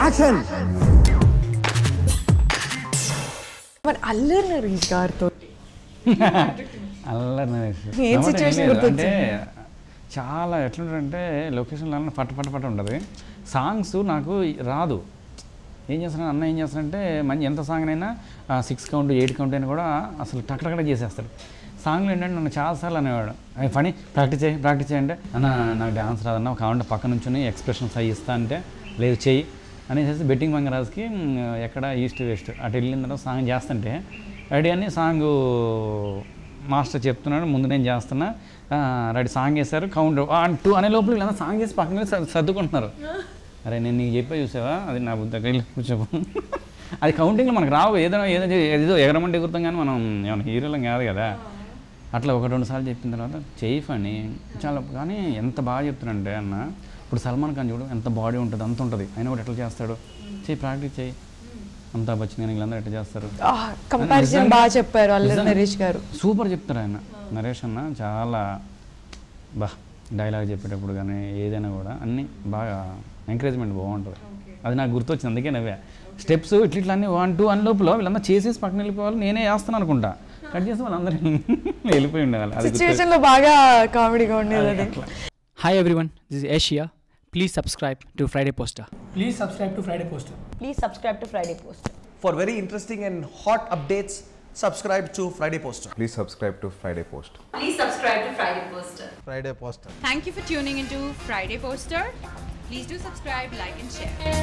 Action మరి అల్లరి నరేష్ గారితో? అల్లరి నరేష్ ఏం? అంటే చాలా ఎట్లుంటారంటే లొకేషన్లో పట్ట పట్ట పట్ట ఉంటుంది. సాంగ్స్ నాకు రాదు. ఏం చేస్తాను అన్న ఏం చేస్తానంటే మంచి ఎంత సాంగ్ అయినా సిక్స్ కౌంట్ ఎయిట్ కౌంట్ అయినా కూడా అసలు టక్కడక్కడ చేసేస్తాడు. సాంగ్లు ఏంటంటే నన్ను చాలాసార్లు అనేవాడు. అవి పని ప్రాక్టీస్ చేయి ప్రాక్టీస్ చేయండి అన్న నాకు డ్యాన్స్ రాదన్న కావాలంటే పక్క నుంచి ఎక్స్ప్రెషన్స్ అవి ఇస్తా అంటే లేదు చెయ్యి అనేసి బెట్టింగ్ మంగరాజ్కి ఎక్కడ ఈస్ట్ వెస్ట్ అటు వెళ్ళిన తర్వాత సాంగ్ చేస్తుంటే రెడీ అని సాంగ్ మాస్టర్ చెప్తున్నాడు ముందు నేను చేస్తున్నా. రెడీ సాంగ్ వేశారు కౌంటర్ వన్ టూ అనే లోపల వీళ్ళంతా సాంగ్ చేసి పక్కన సర్దుకుంటున్నారు. అరే నేను నీకు చెప్పే చూసావా? అది నా బుద్ధి దగ్గర కూర్చోపు. అది కౌంటింగ్లో మనకు రావు ఏదైనా ఏదో ఏదో ఎగరమంటే ఎగురుతాం కానీ మనం ఏమైనా హీరోలం కాదు కదా. అట్లా ఒక రెండు సార్లు చెప్పిన తర్వాత చేయి అని చాలా కానీ ఎంత బాగా చెప్తున్నాడంటే అన్న ఇప్పుడు సల్మాన్ ఖాన్ చూడు ఎంత బాడీ ఉంటుంది అంత ఉంటుంది. అయినా కూడా ఎట్లా చేస్తాడు? చేయి ప్రాక్టీస్ చేయి అమితాబ్ బచ్చన్ వీళ్ళందరూ ఎట్లా చేస్తారు? కంపారిజన్ బాగా చెప్పారు నరేష్ గారు. సూపర్ చెప్తారు ఆయన. నరేష్ అన్న చాలా బా డైలాగ్ చెప్పేటప్పుడు కానీ ఏదైనా కూడా అన్నీ బాగా ఎంకరేజ్మెంట్ బాగుంటుంది. అది నాకు గుర్తొచ్చింది అందుకే నవ్వా. స్టెప్స్ ఇట్లా ఇట్లా అన్నీ వన్ టూ అన్ని లోపల వీళ్ళంతా చేసేసి పక్కన వెళ్ళిపోవాలి నేనే వేస్తాను అనుకుంటా. కట్ చేసి వాళ్ళందరూ వెళ్ళిపోయి ఉండేవాళ్ళు. బాగా కామెడీగా ఉండేది everyone, this is Asia. Please subscribe to Friday Poster. Please subscribe to Friday Poster. Please subscribe to Friday Poster. For very interesting and hot updates, subscribe to Friday Poster. Please subscribe to Friday Poster. Please subscribe to Friday Poster. Friday Poster. Thank you for tuning into Friday Poster. Please do subscribe, like and share.